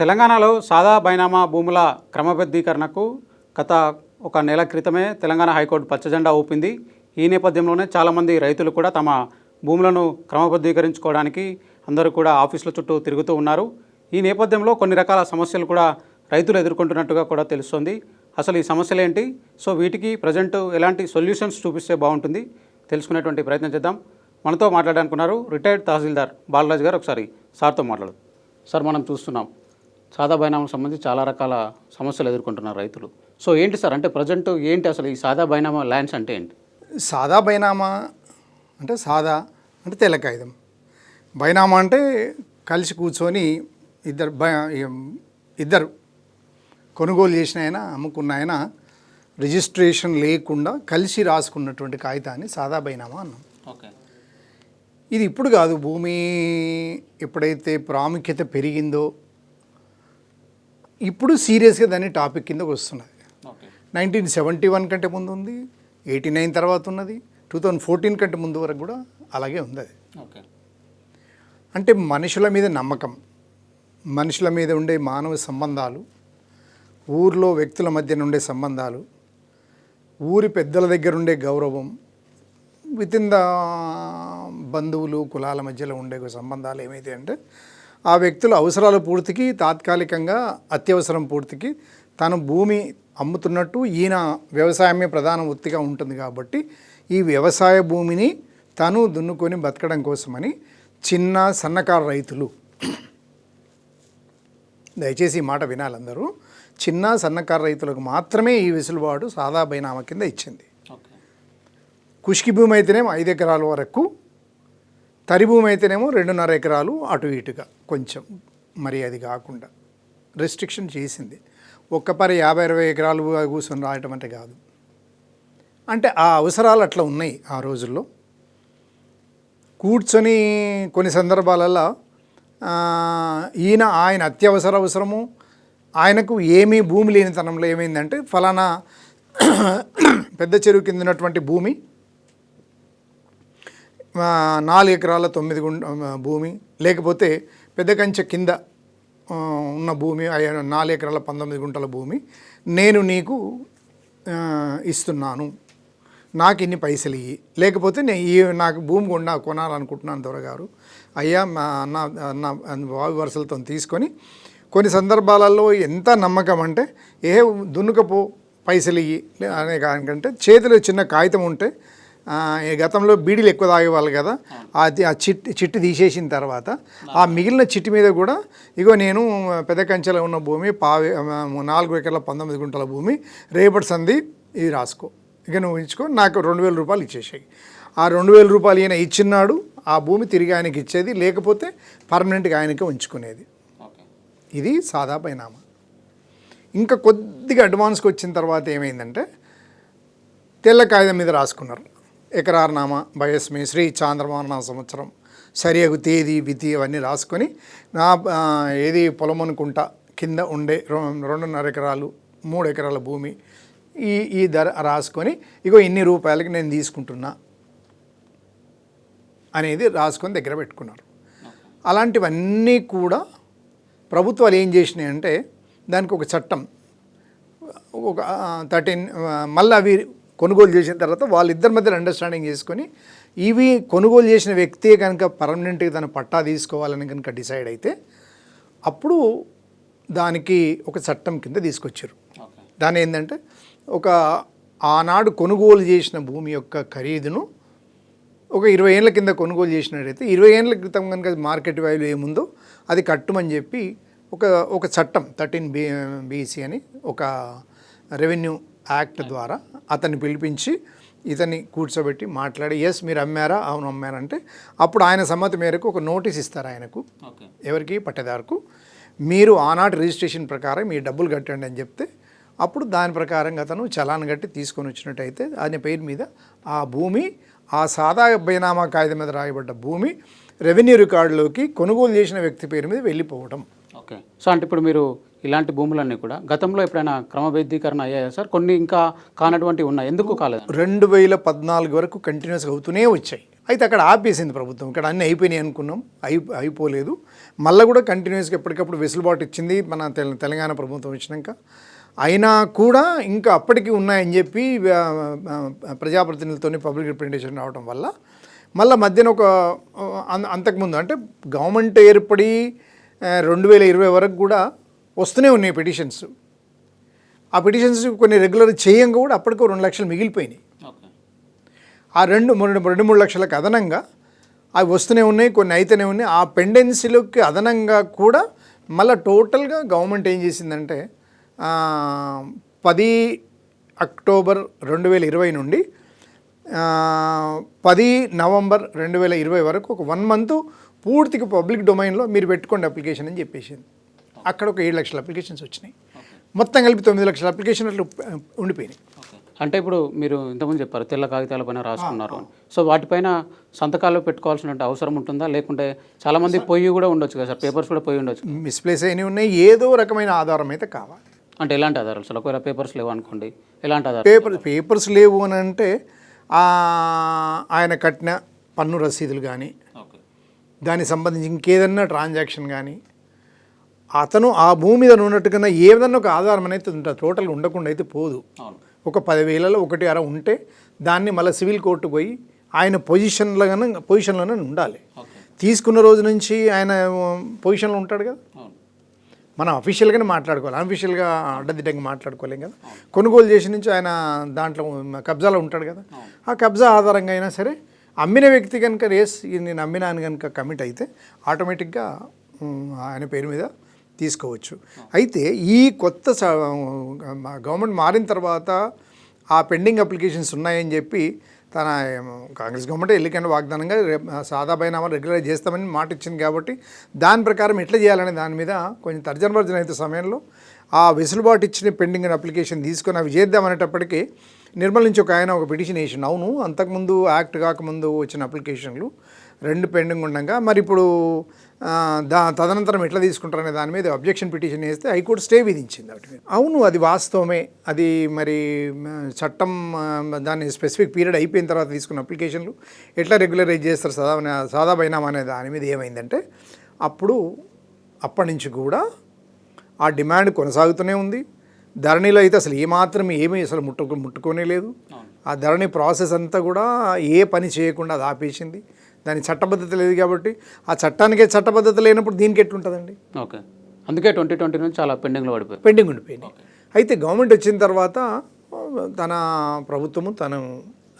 తెలంగాణలో సాదా బైనామా భూముల క్రమబద్ధీకరణకు గత ఒక నెల క్రితమే తెలంగాణ హైకోర్టు పచ్చజెండా ఊపింది. ఈ నేపథ్యంలోనే చాలామంది రైతులు కూడా తమ భూములను క్రమబద్ధీకరించుకోవడానికి అందరూ కూడా ఆఫీసుల చుట్టూ తిరుగుతూ ఉన్నారు. ఈ నేపథ్యంలో కొన్ని రకాల సమస్యలు కూడా రైతులు ఎదుర్కొంటున్నట్టుగా కూడా తెలుస్తోంది. అసలు ఈ సమస్యలు ఏంటి? సో వీటికి ప్రజెంట్ ఎలాంటి సొల్యూషన్స్ చూపిస్తే బాగుంటుంది? తెలుసుకునేటువంటి ప్రయత్నం చేద్దాం. మనతో మాట్లాడాలనుకున్నారు రిటైర్డ్ తహసీల్దార్ బాలరాజు గారు. ఒకసారి సార్తో మాట్లాడు. సార్ మనం చూస్తున్నాం. సాదా బైనామాకు సంబంధించి చాలా రకాల సమస్యలు ఎదుర్కొంటున్నారు రైతులు. సో ఏంటి సార్? అంటే ప్రజెంట్ ఏంటి అసలు ఈ సాదా బైనామా ల్యాండ్స్ అంటే ఏంటి? సాదా బైనామా అంటే సాదా అంటే తెల్ల కాగితం బైనామా అంటే కలిసి కూర్చొని ఇద్దరు బై ఇద్దరు కొనుగోలు చేసిన ఆయన అమ్ముకున్న ఆయన రిజిస్ట్రేషన్ లేకుండా కలిసి రాసుకున్నటువంటి కాగితాన్ని సాదా బైనామా అన్నాం. ఓకే. ఇది ఇప్పుడు కాదు భూమి ఎప్పుడైతే ప్రాముఖ్యత పెరిగిందో ఇప్పుడు సీరియస్గా దాన్ని టాపిక్ కిందకు వస్తున్నది. నైన్టీన్ సెవెంటీ వన్ కంటే ముందు ఉంది ఎయిటీ నైన్ తర్వాత ఉన్నది టూ థౌజండ్ ఫోర్టీన్ కంటే ముందు వరకు కూడా అలాగే ఉంది అది ఓకే. అంటే మనుషుల మీద నమ్మకం మనుషుల మీద ఉండే మానవ సంబంధాలు ఊర్లో వ్యక్తుల మధ్య ఉండే సంబంధాలు ఊరి పెద్దల దగ్గర ఉండే గౌరవం విత్ ఇన్ ద బంధువులు కులాల మధ్యలో ఉండే సంబంధాలు ఏమైతే అంటే ఆ వ్యక్తుల అవసరాల పూర్తికి తాత్కాలికంగా అత్యవసరం పూర్తికి తను భూమి అమ్ముతున్నట్టు ఈయన వ్యవసాయమే ప్రధాన వృత్తిగా ఉంటుంది కాబట్టి ఈ వ్యవసాయ భూమిని తను దున్నుకొని బతకడం కోసమని చిన్న సన్నకారు రైతులు దయచేసి ఈ మాట వినాలి అందరూ చిన్న సన్నకారు రైతులకు మాత్రమే ఈ వెసులుబాటు సాదా బైనామా కింద ఇచ్చింది. కుష్కి భూమి అయితేనేమో ఐదు ఎకరాల వరకు తరి భూమి అయితేనేమో రెండున్నర ఎకరాలు అటు ఇటుగా కొంచెం మరి అది కాకుండా రెస్ట్రిక్షన్ చేసింది. ఒక్క పరి యాభై ఇరవై ఎకరాలు కూర్చొని రాయటం అంటే కాదు. అంటే ఆ అవసరాలు అట్లా ఉన్నాయి ఆ రోజుల్లో. కూర్చొని కొన్ని సందర్భాలలో ఈయన ఆయన అత్యవసర అవసరము ఆయనకు ఏమీ భూమి లేనితనంలో ఏమైందంటే ఫలానా పెద్ద చెరువు కింద ఉన్నటువంటి భూమి నాలుగు ఎకరాల తొమ్మిది గుంట భూమి లేకపోతే పెద్ద కంచె కింద ఉన్న భూమి నాలుగు ఎకరాల పంతొమ్మిది గుంటల భూమి నేను నీకు ఇస్తున్నాను. నాకు ఇన్ని పైసలు ఇవి లేకపోతే నేను ఈ నాకు భూమి కొన్నా కొనాలనుకుంటున్నాను దొరగారు అయ్యా మా అన్న అన్న బావి వరుసలతో తీసుకొని కొన్ని సందర్భాలలో ఎంత నమ్మకం అంటే ఏ దున్నుకపో పైసలు ఇవి అనే దానికంటే చేతిలో చిన్న కాగితం ఉంటే గతంలో బీడీలు ఎక్కువ తాగేవాళ్ళు కదా ఆ చిట్టి చిట్టి తీసేసిన తర్వాత ఆ మిగిలిన చిట్టి మీద కూడా ఇగో నేను పెద్ద కంచెలో ఉన్న భూమి పావి నాలుగు ఎకరాల పంతొమ్మిది గుంటల భూమి రేపటి సంధి ఇది రాసుకో. ఇక నువ్వు ఇచ్చుకో నాకు రెండు వేల రూపాయలు ఇచ్చేసాయి. ఆ రెండు వేల రూపాయలు ఈయన ఇచ్చినాడు ఆ భూమి తిరిగి ఆయనకి ఇచ్చేది లేకపోతే పర్మనెంట్గా ఆయనకే ఉంచుకునేది. ఇది సాదా పరిణామం. ఇంకా కొద్దిగా అడ్వాన్స్కి వచ్చిన తర్వాత ఏమైందంటే తెల్ల కాగితం మీద రాసుకున్నారు. ఎకరార్నామా బయస్మి శ్రీ చాంద్రమాన సంవత్సరం సరియగు తేదీ విధి అవన్నీ రాసుకొని నా ఏది పొలం అనుకుంటా కింద ఉండే రెండున్నర ఎకరాలు మూడు ఎకరాల భూమి ఈ ఈ ధర రాసుకొని ఇగో ఇన్ని రూపాయలకి నేను తీసుకుంటున్నా అనేది రాసుకొని దగ్గర పెట్టుకున్నారు. అలాంటివన్నీ కూడా ప్రభుత్వాలు ఏం చేసినాయి అంటే దానికి ఒక చట్టం ఒక థర్టీన్ మళ్ళీ అవి కొనుగోలు చేసిన తర్వాత వాళ్ళిద్దరి మధ్య అండర్స్టాండింగ్ చేసుకొని ఇవి కొనుగోలు చేసిన వ్యక్తే కనుక పర్మనెంట్గా తన పట్టా తీసుకోవాలని కనుక డిసైడ్ అయితే అప్పుడు దానికి ఒక చట్టం కింద తీసుకొచ్చారు. దాని ఏంటంటే ఒక ఆనాడు కొనుగోలు చేసిన భూమి యొక్క ఖరీదును ఒక ఇరవై ఏళ్ళ కింద కొనుగోలు చేసినట్టయితే ఇరవై ఏళ్ళ క్రితం కనుక మార్కెట్ వాల్యూ ఏముందో అది కట్టమని చెప్పి ఒక ఒక చట్టం థర్టీన్ బి బీసీ అని ఒక రెవెన్యూ యాక్ట్ ద్వారా అతన్ని పిలిపించి ఇతన్ని కూర్చోబెట్టి మాట్లాడి ఎస్ మీరు అమ్మారా? అవును అమ్మారంటే అప్పుడు ఆయన సమ్మతి మేరకు ఒక నోటీస్ ఇస్తారు ఆయనకు. ఎవరికి? పట్టేదారుకు. మీరు ఆనాటి రిజిస్ట్రేషన్ ప్రకారం మీ డబ్బులు కట్టండి అని చెప్తే అప్పుడు దాని ప్రకారంగా అతను చలాన్ కట్టి తీసుకొని వచ్చినట్టయితే ఆయన పేరు మీద ఆ భూమి ఆ సాదా బైనామా కాగితం మీద రాయబడ్డ భూమి రెవెన్యూ రికార్డులోకి కొనుగోలు చేసిన వ్యక్తి పేరు మీద వెళ్ళిపోవడం ఓకే. సో అంటే ఇప్పుడు మీరు ఇలాంటి భూములన్నీ కూడా. గతంలో ఎప్పుడైనా క్రమబద్ధీకరణ అయ్యాయా సార్? కొన్ని ఇంకా కానటువంటివి ఉన్నాయి. ఎందుకు కాలేదు? రెండు వేల పద్నాలుగు వరకు కంటిన్యూస్గా అవుతూనే వచ్చాయి. అయితే అక్కడ ఆపేసింది ప్రభుత్వం. ఇక్కడ అన్నీ అయిపోయినాయి అనుకున్నాం. అయి అయిపోలేదు. మళ్ళీ కూడా కంటిన్యూస్గా ఎప్పటికప్పుడు వెసులుబాటు ఇచ్చింది మన తెల తెలంగాణ ప్రభుత్వం ఇచ్చినాక. అయినా కూడా ఇంకా అప్పటికి ఉన్నాయని చెప్పి ప్రజాప్రతినిధులతోనే పబ్లిక్ రిప్రజెంటేషన్ రావడం వల్ల మళ్ళీ మధ్యన ఒక అంతకుముందు అంటే గవర్నమెంట్ ఏర్పడి రెండు వేల ఇరవై వరకు కూడా వస్తూనే ఉన్నాయి పిటిషన్స్. ఆ పిటిషన్స్ కొన్ని రెగ్యులర్ చేయంగా కూడా అప్పటికో రెండు లక్షలు మిగిలిపోయినాయి. ఆ రెండు మూడు రెండు మూడు లక్షలకు అదనంగా అవి వస్తూనే ఉన్నాయి కొన్ని అయితేనే ఉన్నాయి. ఆ పెండెన్సీలకి అదనంగా కూడా మళ్ళీ టోటల్గా గవర్నమెంట్ ఏం చేసిందంటే పది అక్టోబర్ రెండు వేల ఇరవై నుండి పది నవంబర్ రెండు వేల ఇరవై వరకు ఒక వన్ మంత్ పూర్తిగా పబ్లిక్ డొమైన్లో మీరు పెట్టుకోండి అప్లికేషన్ అని చెప్పేసింది. అక్కడ ఒక ఏడు లక్షల అప్లికేషన్స్ వచ్చినాయి. మొత్తం కలిపి తొమ్మిది లక్షల అప్లికేషన్ అట్లా ఉండిపోయినాయి. అంటే ఇప్పుడు మీరు ఇంతకుముందు చెప్పారు తెల్ల కాగితాల పైన రాసుకున్నారు అని. సో వాటిపైన సంతకాలు పెట్టుకోవాల్సిన అవసరం ఉంటుందా? లేకుంటే చాలా మంది పొయ్యి కూడా ఉండొచ్చు కదా సార్? పేపర్స్ కూడా పొయ్యి ఉండొచ్చు మిస్ప్లేస్ అయినవి ఉన్నాయి. ఏదో రకమైన ఆధారం అయితే కావాలి. అంటే ఎలాంటి ఆధారాలు సార్? ఒకవేళ పేపర్స్ లేవు అనుకోండి ఎలాంటి ఆధారం పేపర్ పేపర్స్ లేవు అని అంటే ఆయన కట్టిన పన్ను రసీదులు కానీ దానికి సంబంధించి ఇంకేదన్నా ట్రాన్సాక్షన్ కానీ అతను ఆ భూమి మీద ఉన్నట్టుగా ఏదన్నా ఒక ఆధారం అనేది ఉంటుంది టోటల్గా ఉండకుండా అయితే పోదు. ఒక పదివేలలో ఒకటి అర ఉంటే దాన్ని మళ్ళీ సివిల్ కోర్టు పోయి ఆయన పొజిషన్లోనే పొజిషన్లోనే ఉండాలి. తీసుకున్న రోజు నుంచి ఆయన పొజిషన్లో ఉంటాడు కదా. మనం అఫీషియల్గానే మాట్లాడుకోవాలి. అన్ఫిషియల్గా అడ్డదిడ్డంగా మాట్లాడుకోలేం కదా. కొనుగోలు చేసిన నుంచి ఆయన దాంట్లో కబ్జాలో ఉంటాడు కదా. ఆ కబ్జా ఆధారంగా అయినా సరే అమ్మిన వ్యక్తి కనుక రేస్ నేను అమ్మినాను కనుక కమిట్ అయితే ఆటోమేటిక్గా ఆయన పేరు మీద తీసుకోవచ్చు. అయితే ఈ కొత్త స- గవర్నమెంట్ మారిన తర్వాత ఆ పెండింగ్ అప్లికేషన్స్ ఉన్నాయని చెప్పి తన కాంగ్రెస్ గవర్నమెంట్ ఎన్నికైన వాగ్దానంగా రేపు సాదా బైనామా రెగ్యులర్ చేస్తామని మాట ఇచ్చింది కాబట్టి దాని ప్రకారం ఎట్లా చేయాలనే దాని మీద కొంచెం తర్జన భర్జన అయితే సమయంలో ఆ వెసులుబాటు ఇచ్చిన పెండింగ్ అప్లికేషన్ తీసుకొని అవి చేద్దామనేటప్పటికీ నిర్మల్ నుంచి ఒక ఆయన ఒక పిటిషన్ వేసిండు. అవును అంతకుముందు యాక్ట్ కాకముందు వచ్చిన అప్లికేషన్లు రెండు పెండింగ్ ఉండగా మరి ఇప్పుడు దా తదనంతరం ఎట్లా తీసుకుంటారనే దాని మీద అబ్జెక్షన్ పిటిషన్ వేస్తే హైకోర్టు స్టే విధించింది వాటి మీద. అవును అది వాస్తవమే. అది మరి చట్టం దాని స్పెసిఫిక్ పీరియడ్ అయిపోయిన తర్వాత తీసుకున్న అప్లికేషన్లు ఎట్లా రెగ్యులరైజ్ చేస్తారు సదా సాదా బైనామా అనే దాని మీద ఏమైందంటే అప్పుడు అప్పటి నుంచి కూడా ఆ డిమాండ్ కొనసాగుతూనే ఉంది. ధరణిలో అయితే అసలు ఏమాత్రం ఏమీ అసలు ముట్టుకు ముట్టుకోనే లేదు. ఆ ధరణి ప్రాసెస్ అంతా కూడా ఏ పని చేయకుండా అది ఆపేసింది దాని చట్టబద్ధత లేదు కాబట్టి ఆ చట్టానికే చట్టబద్ధత లేనప్పుడు దీనికి ఎట్లుంటుందండి? ఓకే. అందుకే ట్వంటీ ట్వంటీ నుంచి చాలా పెండింగ్లో పడిపోయాయి పెండింగ్ ఉండిపోయినాయి. అయితే గవర్నమెంట్ వచ్చిన తర్వాత తన ప్రభుత్వము తను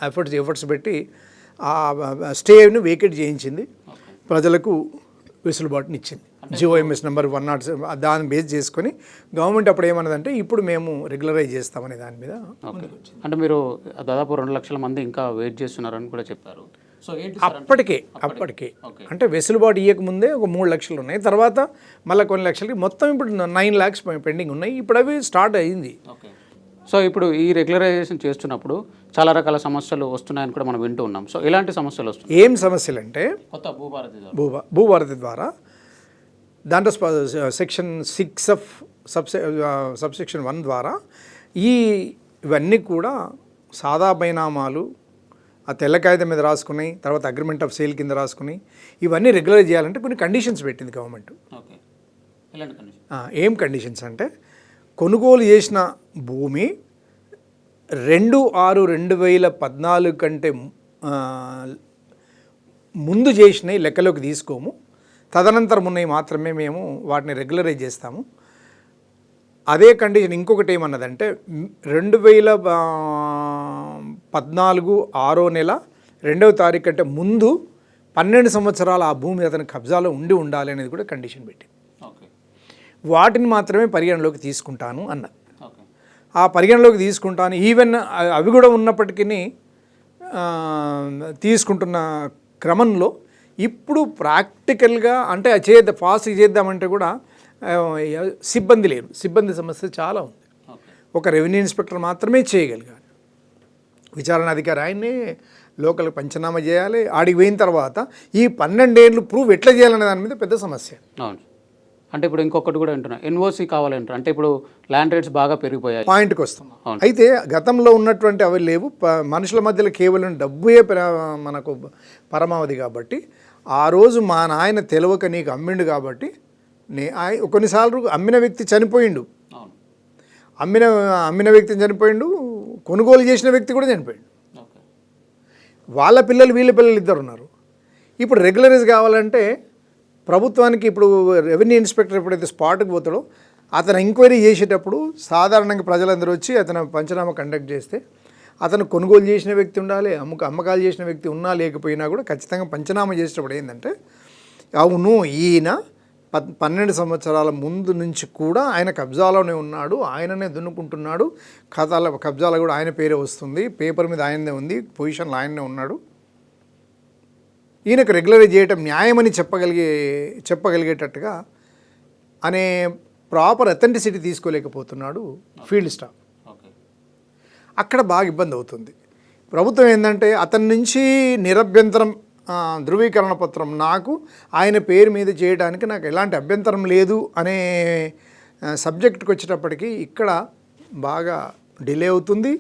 ఎఫర్ట్స్ ఎఫర్ట్స్ పెట్టి ఆ స్టేను వేకెట్ చేయించింది. ప్రజలకు వెసులుబాటుని ఇచ్చింది. జిఓఎంఎస్ నెంబర్ వన్ నాట్ దాన్ని బేస్ చేసుకొని గవర్నమెంట్ అప్పుడు ఏమన్నదంటే ఇప్పుడు మేము రెగ్యులరైజ్ చేస్తామనే దాని మీద ఓకే. అంటే మీరు దాదాపు రెండు లక్షల మంది ఇంకా వెయిట్ చేస్తున్నారని కూడా చెప్పారు. అప్పటికే అప్పటికే. అంటే వెసులుబాటు ఇవ్వకముందే ఒక మూడు లక్షలు ఉన్నాయి. తర్వాత మళ్ళీ కొన్ని లక్షలకి మొత్తం ఇప్పుడు నైన్ ల్యాక్స్ పెండింగ్ ఉన్నాయి. ఇప్పుడు అవి స్టార్ట్ అయ్యింది ఓకే. సో ఇప్పుడు ఈ రెగ్యులరైజేషన్ చేస్తున్నప్పుడు చాలా రకాల సమస్యలు వస్తున్నాయని కూడా మనం వింటూ ఉన్నాం. సో ఎలాంటి సమస్యలు వస్తున్నాయి? ఏం సమస్యలు అంటే కొత్త భూభారతి భూభారతి ద్వారా దాంట్లో section six of sub subsection one ద్వారా ఈ ఇవన్నీ కూడా సాదా బైనామాలు ఆ తెల్ల కాగితం మీద రాసుకుని తర్వాత అగ్రిమెంట్ ఆఫ్ సేల్ కింద రాసుకుని ఇవన్నీ రెగ్యులర్ చేయాలంటే కొన్ని కండిషన్స్ పెట్టింది గవర్నమెంట్ ఏం కండిషన్స్ అంటే కొనుగోలు చేసిన భూమి రెండు ఆరు రెండు వేల పద్నాలుగు కంటే ముందు చేసినవి లెక్కలోకి తీసుకోము. తదనంతరం ఉన్నవి మాత్రమే మేము వాటిని రెగ్యులరైజ్ చేస్తాము. అదే కండిషన్ ఇంకొకటి ఏమన్నదంటే రెండు వేల పద్నాలుగు ఆరో నెల రెండవ తారీఖు కంటే ముందు పన్నెండు సంవత్సరాలు ఆ భూమి అతని కబ్జాలో ఉండి ఉండాలి అనేది కూడా కండిషన్ పెట్టింది. వాటిని మాత్రమే పరిగణలోకి తీసుకుంటాను అన్నది. ఆ పరిగణలోకి తీసుకుంటాను ఈవెన్ అవి కూడా ఉన్నప్పటికీ తీసుకుంటున్న క్రమంలో ఇప్పుడు ప్రాక్టికల్గా అంటే చేద్దాం ఫాస్ట్ చేద్దామంటే కూడా సిబ్బంది లేరు. సిబ్బంది సమస్య చాలా ఉంది. ఒక రెవెన్యూ ఇన్స్పెక్టర్ మాత్రమే చేయగలిగారు. విచారణ అధికారి ఆయన్నే లోకల్ పంచనామా చేయాలి. ఆడికి పోయిన తర్వాత ఈ పన్నెండేళ్ళు ప్రూవ్ ఎట్లా చేయాలనే దాని మీద పెద్ద సమస్య. అవును. అంటే ఇప్పుడు ఇంకొకటి కూడా వింటున్నా ఎన్ఓసి కావాలంటారు. అంటే ఇప్పుడు ల్యాండ్ రేట్స్ బాగా పెరిగిపోయాయి. పాయింట్కి వస్తాం అవును. అయితే గతంలో ఉన్నటువంటి అవి లేవు. మనుషుల మధ్యలో కేవలం డబ్బుయే ప్ర- మనకు పరమావధి కాబట్టి ఆ రోజు మా నాయన తెలవక నీకు అమ్మిండు కాబట్టి నే కొన్నిసార్లు అమ్మిన వ్యక్తి చనిపోయిండు. అమ్మిన అమ్మిన వ్యక్తి చనిపోయిండు కొనుగోలు చేసిన వ్యక్తి కూడా చనిపోయిండు. వాళ్ళ పిల్లలు వీళ్ళ పిల్లలు ఇద్దరు ఉన్నారు ఇప్పుడు రెగ్యులరైజ్ కావాలంటే ప్రభుత్వానికి ఇప్పుడు రెవెన్యూ ఇన్స్పెక్టర్ ఎప్పుడైతే స్పాట్కి పోతాడో అతను ఎంక్వైరీ చేసేటప్పుడు సాధారణంగా ప్రజలందరూ వచ్చి అతను పంచనామా కండక్ట్ చేస్తే అతను కొనుగోలు చేసిన వ్యక్తి ఉండాలి అమ్మక అమ్మకాలు చేసిన వ్యక్తి ఉన్నా లేకపోయినా కూడా ఖచ్చితంగా పంచనామా చేసేటప్పుడు ఏంటంటే అవును ఈయన పన్నెండు సంవత్సరాల ముందు నుంచి కూడా ఆయన కబ్జాలోనే ఉన్నాడు. ఆయననే దున్నుకుంటున్నాడు. ఖాతాల కబ్జాలో కూడా ఆయన పేరే వస్తుంది. పేపర్ మీద ఆయనదే ఉంది. పొజిషన్లో ఆయననే ఉన్నాడు. ఈయనకు రెగ్యులరైజ్ చేయటం న్యాయమని చెప్పగలిగే చెప్పగలిగేటట్టుగా అనే ప్రాపర్ అథెంటిసిటీ తీసుకోలేకపోతున్నాడు ఫీల్డ్ స్టాఫ్. అక్కడ బాగా ఇబ్బంది అవుతుంది. ప్రభుత్వం ఏంటంటే అతని నుంచి నిరభ్యంతరం ధృవీకరణ పత్రం నాకు ఆయన పేరు మీద చేయడానికి నాకు ఎలాంటి అభ్యంతరం లేదు అనే సబ్జెక్ట్కి వచ్చేటప్పటికి ఇక్కడ బాగా డిలే అవుతుంది.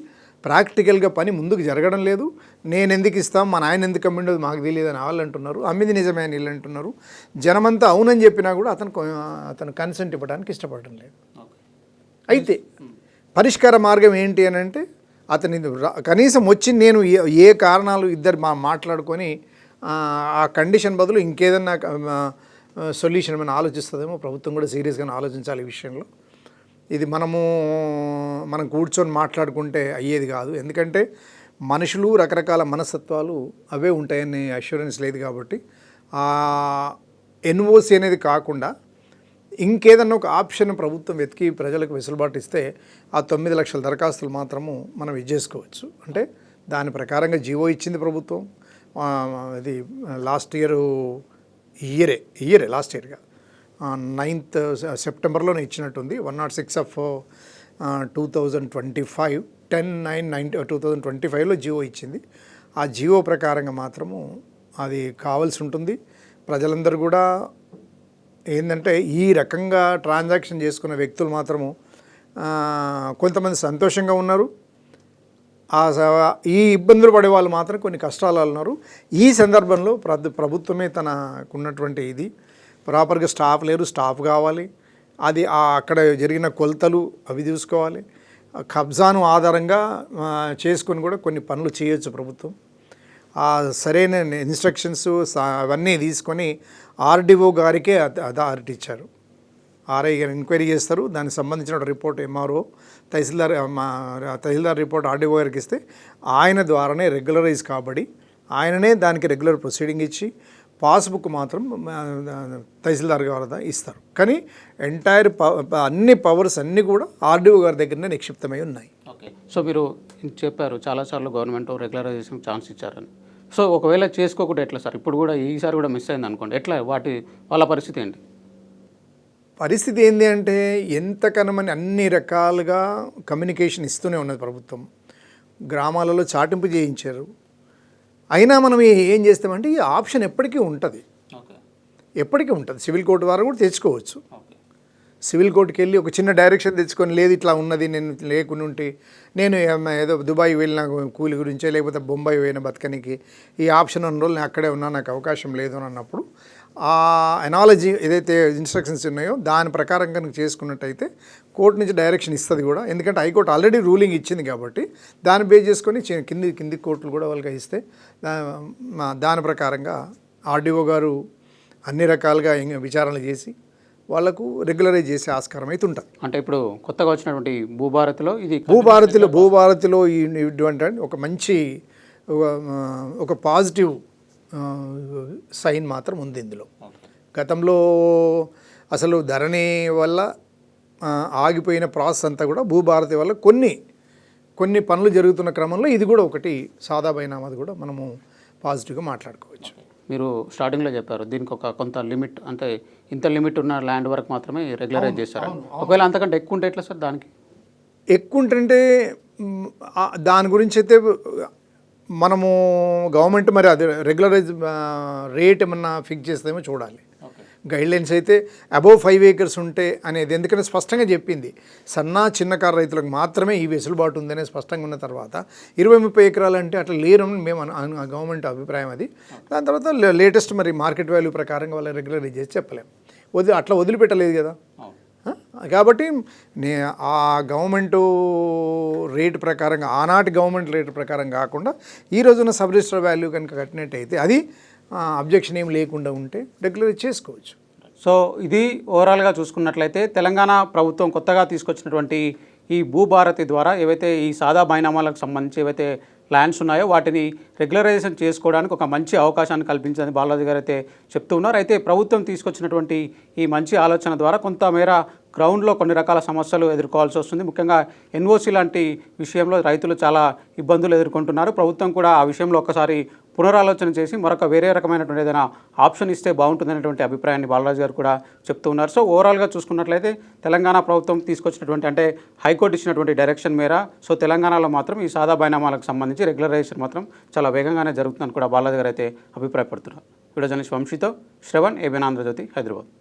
ప్రాక్టికల్గా పని ముందుకు జరగడం లేదు. నేను ఎందుకు ఇస్తాం? మా నాయన ఎందుకు అమ్మిండో మాకు తెలియదు అని వాళ్ళు అంటున్నారు. అమ్మింది నిజమే అని వీళ్ళు అంటున్నారు. జనమంతా అవునని చెప్పినా కూడా అతను అతను కన్సెంట్ ఇవ్వడానికి ఇష్టపడడం లేదు. అయితే పరిష్కార మార్గం ఏంటి అని అంటే అతని కనీసం వచ్చి నేను ఏ- ఏ కారణాలు ఇద్దరు మా మాట్లాడుకొని ఆ, కండిషన్ బదులు ఇంకేదన్నా సొల్యూషన్ ఏమైనా ఆలోచిస్తుందేమో ప్రభుత్వం కూడా సీరియస్గానే ఆలోచించాలి ఈ విషయంలో. ఇది మనము మనం కూర్చొని మాట్లాడుకుంటే అయ్యేది కాదు. ఎందుకంటే మనుషులు రకరకాల మనస్తత్వాలు అవే ఉంటాయని అష్యూరెన్స్ లేదు కాబట్టి ఆ ఎన్ఓసి అనేది కాకుండా ఇంకేదన్నా ఒక ఆప్షన్ ప్రభుత్వం వెతికి ప్రజలకు వెసులుబాటు ఇస్తే ఆ తొమ్మిది లక్షల దరఖాస్తులు మాత్రము మనం ఇది చేసుకోవచ్చు అంటే దాని ప్రకారంగా జీవో ఇచ్చింది ప్రభుత్వం. ఇది లాస్ట్ ఇయర్ ఇయరే ఇయరే లాస్ట్ ఇయర్గా నైన్త్ సెప్టెంబర్లోనే ఇచ్చినట్టుంది. One not six of two thousand twenty five ten nine ninety two thousand twenty ఫైవ్లో జియో ఇచ్చింది. ఆ జియో ప్రకారంగా మాత్రము అది కావాల్సి ఉంటుంది. ప్రజలందరూ కూడా ఏంటంటే ఈ రకంగా ట్రాన్సాక్షన్ చేసుకున్న వ్యక్తులు మాత్రము కొంతమంది సంతోషంగా ఉన్నారు. ఈ ఇబ్బందులు పడే వాళ్ళు మాత్రం కొన్ని కష్టాలు ఉన్నారు ఈ సందర్భంలో ప్రభుత్వమే తనకున్నటువంటి ఇది. ప్రాపర్గా స్టాఫ్ లేరు స్టాఫ్ కావాలి. అది అక్కడ జరిగిన కొలతలు అవి చూసుకోవాలి. కబ్జాను ఆధారంగా చేసుకొని కూడా కొన్ని పనులు చేయొచ్చు ప్రభుత్వం. ఆ సరైన ఇన్స్ట్రక్షన్స్ అవన్నీ తీసుకొని ఆర్డీఓ గారికే అథారిటీ ఇచ్చారు. ఆర్ఐ గారు ఎంక్వైరీ చేస్తారు. దానికి సంబంధించిన రిపోర్ట్ ఎంఆర్ఓ తహసీల్దార్ మా తహసీల్దార్ రిపోర్ట్ ఆర్డీఓ గారికి ఇస్తే ఆయన ద్వారానే రెగ్యులరైజ్ కాబడి ఆయననే దానికి రెగ్యులర్ ప్రొసీడింగ్ ఇచ్చి పాస్బుక్ మాత్రం తహసీల్దార్ గారు ఇస్తారు. కానీ ఎంటైర్ అన్ని పవర్స్ అన్నీ కూడా ఆర్డీఓ గారి దగ్గరనే నిక్షిప్తమై ఉన్నాయి. ఓకే. సో మీరు చెప్పారు చాలాసార్లు గవర్నమెంట్ రెగ్యులరైజేషన్ ఛాన్స్ ఇచ్చారని. సో ఒకవేళ చేసుకోకుండా ఎట్లా సార్? ఇప్పుడు కూడా ఈసారి కూడా మిస్ అయింది అనుకోండి ఎట్లా? వాటి వాళ్ళ పరిస్థితి ఏంటి? పరిస్థితి ఏంటి అంటే ఎంత కనమని అన్ని రకాలుగా కమ్యూనికేషన్ ఇస్తూనే ఉన్నది ప్రభుత్వం. గ్రామాలలో చాటింపు చేయించారు. అయినా మనం ఏ- చేస్తామంటే ఈ ఆప్షన్ ఎప్పటికీ ఉంటుంది. ఎప్పటికీ ఉంటుంది. సివిల్ కోర్టు ద్వారా కూడా తెచ్చుకోవచ్చు. సివిల్ కోర్టుకి వెళ్ళి ఒక చిన్న డైరెక్షన్ తెచ్చుకొని లేదు ఇట్లా ఉన్నది నేను లేకుండా ఉంటే నేను ఏదో దుబాయ్ వెళ్ళిన కూలి గురించే లేకపోతే బొంబాయి పోయిన బతకనికి ఈ ఆప్షన్ ఉన్న రోజులు నేను అక్కడే ఉన్నా నాకు అవకాశం లేదు అని అన్నప్పుడు ఎనాలజీ ఏదైతే ఇన్స్ట్రక్షన్స్ ఉన్నాయో దాని ప్రకారం కనుక చేసుకున్నట్టయితే కోర్టు నుంచి డైరెక్షన్ ఇస్తుంది కూడా. ఎందుకంటే హైకోర్టు ఆల్రెడీ రూలింగ్ ఇచ్చింది కాబట్టి దాన్ని బేస్ చేసుకొని కింది కింది కోర్టులు కూడా వాళ్ళకి ఇస్తే దాని ప్రకారంగా ఆర్డీఓ గారు అన్ని రకాలుగా ఇంగ విచారణ చేసి వాళ్ళకు రెగ్యులరైజ్ చేసే ఆస్కారం అయితే ఉంటుంది. అంటే ఇప్పుడు కొత్తగా వచ్చినటువంటి భూభారతిలో ఇది భూభారతిలో భూభారతిలో ఇటువంటి ఒక మంచి ఆ, ఒక పాజిటివ్ సైన్ మాత్రం ఉంది ఇందులో. గతంలో అసలు ధరణి వల్ల ఆగిపోయిన ప్రాసెస్ అంతా కూడా భూభారతి వల్ల కొన్ని కొన్ని పనులు జరుగుతున్న క్రమంలో ఇది కూడా ఒకటి సాదా బైనామాది కూడా మనము పాజిటివ్గా మాట్లాడుకోవచ్చు. మీరు స్టార్టింగ్లో చెప్పారు దీనికి ఒక కొంత లిమిట్ అంటే ఇంత లిమిట్ ఉన్న ల్యాండ్ వరకు మాత్రమే రెగ్యులరైజ్ చేస్తారు ఒకవేళ అంతకంటే ఎక్కువ ఉంటే ఎట్లా సార్ దానికి? ఎక్కువ ఆ, దాని గురించి అయితే మనము గవర్నమెంట్ మరి అది రెగ్యులరైజ్ రేట్ ఏమన్నా ఫిక్స్ చేస్తేమో చూడాలి. గైడ్లైన్స్ అయితే అబోవ్ ఫైవ్ ఏకర్స్ ఉంటే అనేది ఎందుకంటే స్పష్టంగా చెప్పింది. సన్న చిన్నకారు రైతులకు మాత్రమే ఈ వెసులుబాటు ఉందనే స్పష్టంగా ఉన్న తర్వాత ఇరవై ముప్పై ఎకరాలు అంటే అట్లా లేరు అని మేము గవర్నమెంట్ అభిప్రాయం అది. దాని తర్వాత లేటెస్ట్ మరి మార్కెట్ వాల్యూ ప్రకారంగా వాళ్ళ రెగ్యులరైజ్ చేసి చెప్పలేము వదిలి అట్లా వదిలిపెట్టలేదు కదా? కాబట్టి నే ఆ గవర్నమెంట్ రేటు ప్రకారంగా ఆనాటి గవర్నమెంట్ రేటు ప్రకారం కాకుండా ఈ రోజున సబ్ రిజిస్టర్ వాల్యూ కనుక కట్టినట్టయితే అది అబ్జెక్షన్ ఏం లేకుండా ఉంటే డిక్లేర్ చేసుకోవచ్చు. సో ఇది ఓవరాల్గా చూసుకున్నట్లయితే తెలంగాణ ప్రభుత్వం కొత్తగా తీసుకొచ్చినటువంటి ఈ భూభారతి ద్వారా ఏవైతే ఈ సాదా బైనామాలకు సంబంధించి ఏవైతే ల్యాండ్స్ ఉన్నాయో వాటిని రెగ్యులరైజేషన్ చేసుకోవడానికి ఒక మంచి అవకాశాన్ని కల్పించిందని బాలాజీ గారు అయితే చెప్తూ ఉన్నారు. అయితే ప్రభుత్వం తీసుకొచ్చినటువంటి ఈ మంచి ఆలోచన ద్వారా కొంతమేర గ్రౌండ్లో కొన్ని రకాల సమస్యలు ఎదుర్కోవాల్సి వస్తుంది. ముఖ్యంగా ఎన్ఓసి లాంటి విషయంలో రైతులు చాలా ఇబ్బందులు ఎదుర్కొంటున్నారు. ప్రభుత్వం కూడా ఆ విషయంలో ఒకసారి పునరాలోచన చేసి మరొక వేరే రకమైనటువంటి ఏదైనా ఆప్షన్ ఇస్తే బాగుంటుందనేటువంటి అభిప్రాయాన్ని బాలరాజు గారు కూడా చెప్తూ ఉన్నారు. సో ఓవరాల్గా చూసుకున్నట్లయితే తెలంగాణ ప్రభుత్వం తీసుకొచ్చినటువంటి అంటే హైకోర్టు ఇచ్చినటువంటి డైరెక్షన్ మేర సో తెలంగాణలో మాత్రం ఈ సాదా బైనామాలకు సంబంధించి రెగ్యులరైజేషన్ మాత్రం చాలా వేగంగానే జరుగుతుందని కూడా బాలాజీ గారు అయితే అభిప్రాయపడుతున్నారు. వీడియో జర్నలిస్ట్ వంశీతో శ్రవణ్ ఏబిన్ ఆంధ్రజ్యోతి హైదరాబాద్.